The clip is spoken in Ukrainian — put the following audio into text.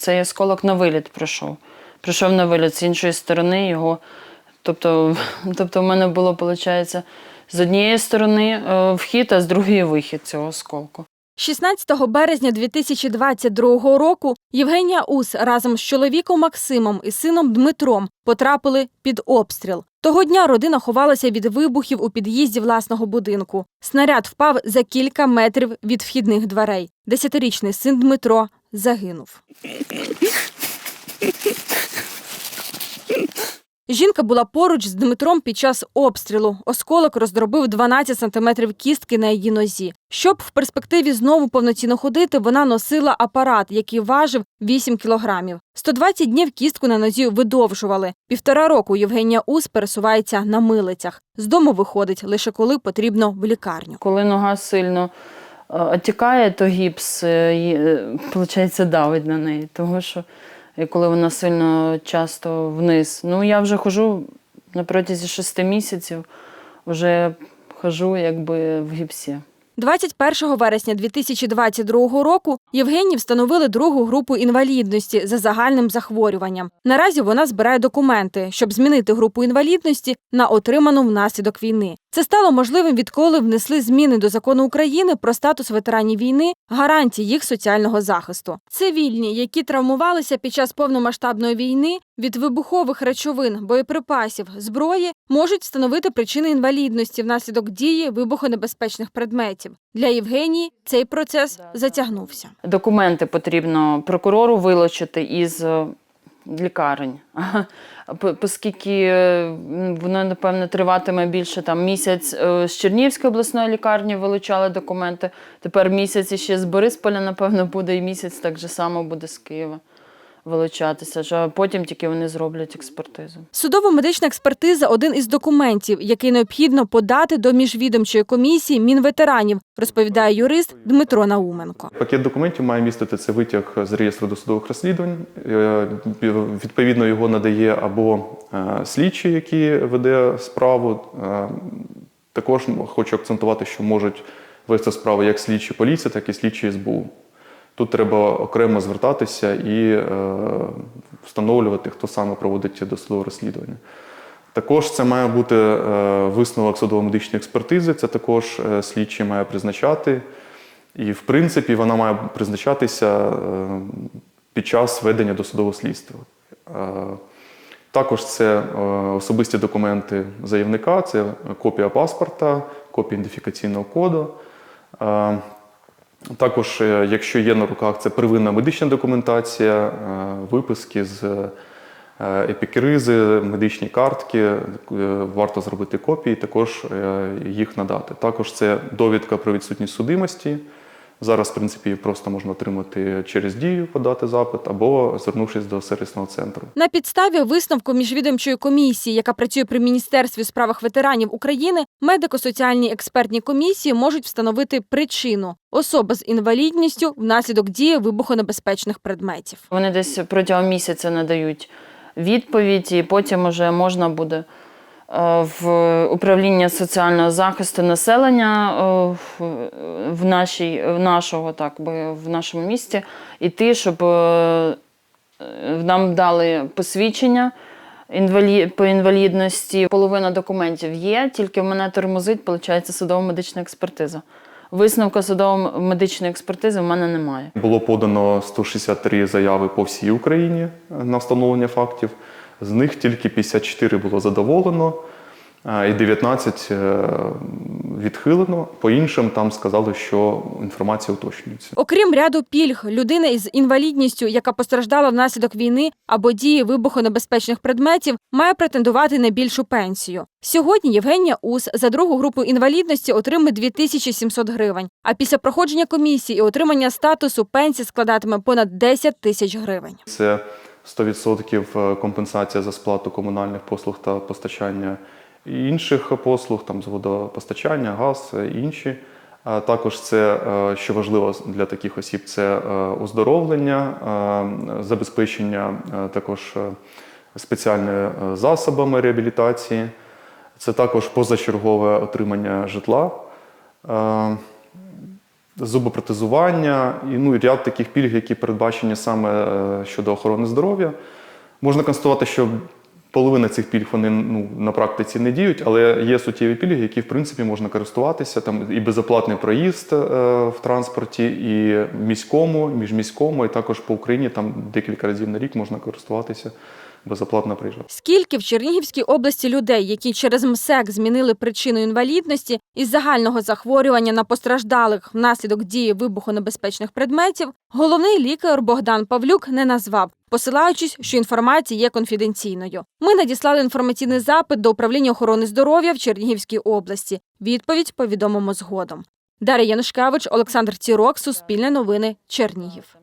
цей осколок на виліт пройшов. Прийшов на виліт з іншої сторони його. Тобто, тобто в мене було, виходить, з однієї сторони е, вхід, а з другої вихід цього осколку. 16 березня 2022 року Євгенія Ус разом з чоловіком Максимом і сином Дмитром потрапили під обстріл. Того дня родина ховалася від вибухів у під'їзді власного будинку. Снаряд впав за кілька метрів від вхідних дверей. Десятирічний син Дмитро загинув. Жінка була поруч з Дмитром під час обстрілу. Осколок роздробив 12 сантиметрів кістки на її нозі. Щоб в перспективі знову повноцінно ходити, вона носила апарат, який важив 8 кілограмів. 120 днів кістку на нозі видовжували. Півтора року Євгенія Ус пересувається на милицях. З дому виходить лише коли потрібно в лікарню. Коли нога сильно отікає, то гіпс, е, ї- е, виходить, давить на неї. Тому що і коли вона сильно часто вниз. Ну, я вже хожу на протязі шести місяців, вже хожу якби в гіпсі. 21 вересня 2022 року Євгенії встановили другу групу інвалідності за загальним захворюванням. Наразі вона збирає документи, щоб змінити групу інвалідності на отриману внаслідок війни. Це стало можливим, відколи внесли зміни до закону України про статус ветеранів війни, гарантії їх соціального захисту. Цивільні, які травмувалися під час повномасштабної війни від вибухових речовин, боєприпасів, зброї, можуть встановити причини інвалідності внаслідок дії вибухонебезпечних предметів. Для Євгенії цей процес затягнувся. Документи потрібно прокурору вилучити із е, лікарень. Оскільки е, воно, напевно, триватиме більше там, місяць е, з Чернігівської обласної лікарні вилучали документи. Тепер місяць іще з Борисполя, напевно, буде, і місяць так же само буде з Києва вилучатися. А потім тільки вони зроблять експертизу. Судово-медична експертиза один із документів, який необхідно подати до міжвідомчої комісії мінветеранів, розповідає юрист Дмитро Науменко. Пакет документів має містити це витяг з реєстру досудових розслідувань. Е, Відповідно, його надає або е, слідчий, який веде справу. Е, Також хочу акцентувати, що можуть вести справу як слідчі поліції, так і слідчі СБУ. Тут треба окремо звертатися і е, встановлювати, хто саме проводить досудове розслідування. Також це має бути е, висновок судово-медичної експертизи, це також е, слідчий має призначати. І, в принципі, вона має призначатися під час ведення досудового слідства. Також це особисті документи заявника, це копія паспорта, копія ідентифікаційного коду. Також, е, якщо є на руках, це первинна медична документація, е, виписки з е, епікризи, медичні картки. Варто зробити копії, також їх надати. Також це довідка про відсутність судимості. Зараз, в принципі, просто можна отримати через дію, подати запит або звернувшись до сервісного центру. На підставі висновку міжвідомчої комісії, яка працює при міністерстві у справах ветеранів України, медико-соціальні експертні комісії можуть встановити причину особа з інвалідністю внаслідок дії вибухонебезпечних предметів. Вони десь протягом місяця надають відповідь, і потім вже можна буде в управління соціального захисту населення е, в- нашій, в нашого, так в нашому місті іти, щоб е, нам дали посвідчення. По інвалідності половина документів є, тільки в мене тормозить, виходить, судово-медична експертиза. Висновка судово-медичної експертизи в мене немає. Було подано 163 заяви по всій Україні на встановлення фактів. З них тільки 54 було задоволено, а, і 19 е, відхилено. По іншим там сказали, що інформація уточнюється. Окрім ряду пільг, людина із інвалідністю, яка постраждала внаслідок війни або дії вибухонебезпечних предметів, має претендувати на більшу пенсію. Сьогодні Євгенія Ус за другу групу інвалідності отримає 2700 гривень. А після проходження комісії і отримання статусу пенсія складатиме понад 10 тисяч гривень. Це 100% компенсація за сплату комунальних послуг та постачання інших послуг, там з водопостачання, газ і інші. Також це, е, що важливо для таких осіб, це е, оздоровлення, е, забезпечення е, також е, спеціальними е, засобами реабілітації. Це також позачергове отримання житла. Зубопротезування і ну, і ряд таких пільг, які передбачені саме е, щодо охорони здоров'я. Можна констатувати, що половина цих пільг вони ну, на практиці не діють, але є суттєві пільги, які в принципі можна користуватися. Там і безоплатний проїзд е, в транспорті, і міському, міжміському, і також по Україні там декілька разів на рік можна користуватися безоплатно приїжджати. Скільки в Чернігівській області людей, які через МСЕК змінили причину інвалідності із загального захворювання на постраждалих внаслідок дії вибухонебезпечних предметів, головний лікар Богдан Павлюк не назвав, посилаючись, що інформація є конфіденційною. Ми надіслали інформаційний запит до управління охорони здоров'я в Чернігівській області. Відповідь повідомимо згодом. Дар'я Янушкевич, Олександр Цірок, Суспільне новини, Чернігів.